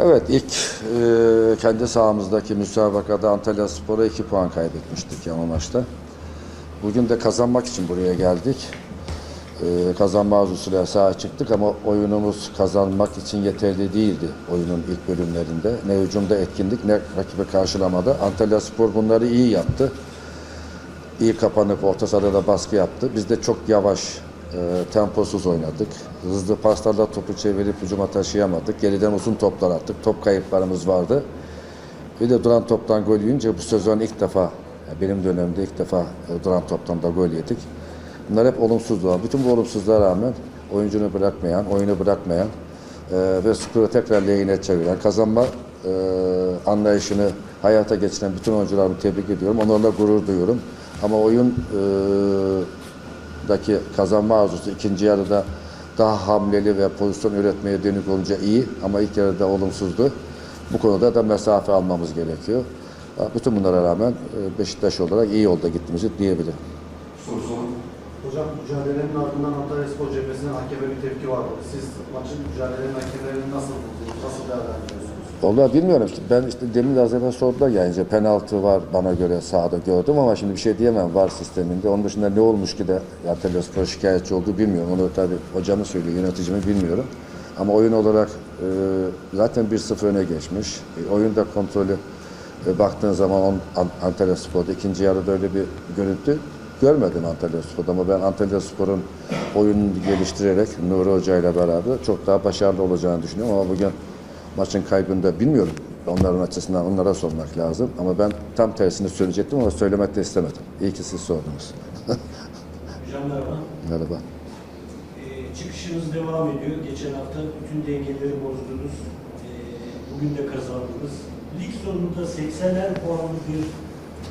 Evet ilk e, kendi sahamızdaki müsabakada Antalya Spor'a 2 puan kaybetmiştik yama maçta. Bugün de kazanmak için buraya geldik. E, kazanma arzusuyla sahaya çıktık ama oyunumuz kazanmak için yeterli değildi oyunun ilk bölümlerinde. Ne hücumda etkinlik ne rakibi karşılamada. Antalya Spor bunları iyi yaptı. İyi kapanıp orta sahada da baskı yaptı. Biz de çok yavaş, e, temposuz oynadık. Hızlı paslarla topu çevirip hücuma taşıyamadık. Geriden uzun toplar attık. Top kayıplarımız vardı. Bir de duran toptan gol yiyince bu sezon ilk defa, benim dönemde ilk defa e, duran toptan da gol yedik. Bunlar hep olumsuzluğa. Bütün bu olumsuzluğa rağmen oyuncunu bırakmayan, oyunu bırakmayan e, ve skoru tekrar lehine çeviren, kazanma e, anlayışını hayata geçiren bütün oyuncularımı tebrik ediyorum. Onlarla gurur duyuyorum. Ama oyun e, daki kazanma arzusu ikinci yarıda daha hamleli ve pozisyon üretmeye dönük olunca iyi ama ilk yarıda olumsuzdu. Bu konuda da mesafe almamız gerekiyor. Bütün bunlara rağmen e, Beşiktaş olarak iyi yolda gittiğimizi diyebilirim. Soru sorun. Hocam mücadelenin ardından Antalya Spor cephesinden hakeme bir tepki vardı. Siz maçın mücadelenin hakemlerini nasıl buldunuz? Nasıl değerlendiriyorsunuz? Vallahi bilmiyorum ben işte demin de az evvel sordular ya ince penaltı var bana göre sahada gördüm ama şimdi bir şey diyemem var sisteminde. Onun dışında ne olmuş ki de Antalya Spor şikayetçi olduğu bilmiyorum. Onu tabii hocamı söylüyor yöneticimi bilmiyorum. Ama oyun olarak e, zaten 1-0 öne geçmiş. E, oyunda kontrolü e, baktığın zaman on, An- Antalya Spor'da ikinci yarıda öyle bir görüntü görmedim Antalya Spor'da ama ben Antalya Spor'un oyununu geliştirerek Nuri Hoca ile beraber çok daha başarılı olacağını düşünüyorum ama bugün maçın kaybında bilmiyorum. Onların açısından onlara sormak lazım. Ama ben tam tersini söyleyecektim ama söylemek de istemedim. İyi ki siz sordunuz. Hocam merhaba. Merhaba. Ee, çıkışınız devam ediyor. Geçen hafta bütün dengeleri bozdunuz. Ee, bugün de kazandınız. Lig sonunda 80'er puanlı bir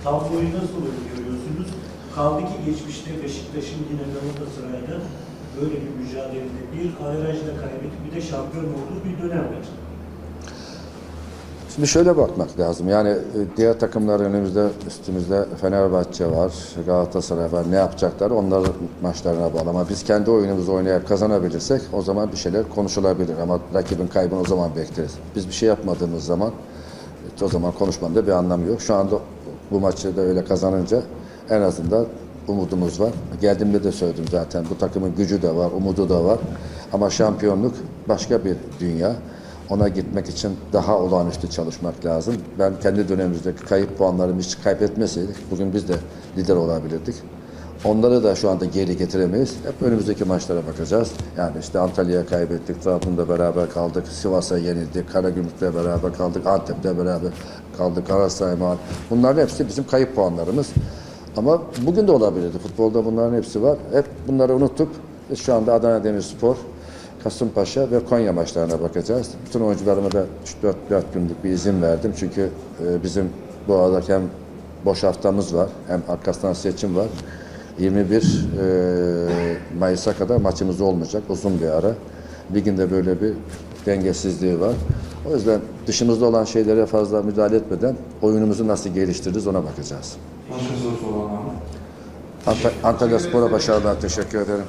tabloyu nasıl görüyorsunuz? Kaldı ki geçmişte Beşiktaş'ın yine Galatasaray'da böyle bir mücadelede bir averajla kaybedip bir de şampiyon olduğu bir dönem var. Şimdi şöyle bakmak lazım. Yani e, diğer takımlar önümüzde, üstümüzde Fenerbahçe var, Galatasaray var. Ne yapacaklar onların maçlarına bağlı. Ama biz kendi oyunumuzu oynayıp kazanabilirsek o zaman bir şeyler konuşulabilir. Ama rakibin kaybını o zaman bekleriz. Biz bir şey yapmadığımız zaman e, o zaman konuşmanın da bir anlamı yok. Şu anda bu maçı da öyle kazanınca en azından umudumuz var. Geldiğimde de söyledim zaten bu takımın gücü de var, umudu da var. Ama şampiyonluk başka bir dünya. Ona gitmek için daha olağanüstü çalışmak lazım. Ben kendi dönemimizdeki kayıp puanlarımı hiç kaybetmeseydik bugün biz de lider olabilirdik. Onları da şu anda geri getiremeyiz. Hep önümüzdeki maçlara bakacağız. Yani işte Antalya'ya kaybettik, Trabzon'da beraber kaldık, Sivas'a yenildik, Karagümrük'le beraber kaldık, Antep'le beraber kaldık, Galatasaray Mağlup. Bunların hepsi bizim kayıp puanlarımız. Ama bugün de olabilirdi. Futbolda bunların hepsi var. Hep bunları unutup biz şu anda Adana Demirspor, Kasımpaşa ve Konya maçlarına bakacağız. Bütün oyuncularıma da 3-4 günlük bir izin verdim. Çünkü e, bizim bu arada hem boş haftamız var hem arkasından seçim var. 21 e, Mayıs'a kadar maçımız olmayacak. Uzun bir ara. Liginde böyle bir dengesizliği var. O yüzden dışımızda olan şeylere fazla müdahale etmeden oyunumuzu nasıl geliştiririz ona bakacağız. Antalya Spor'a başarılar. Teşekkür ederim.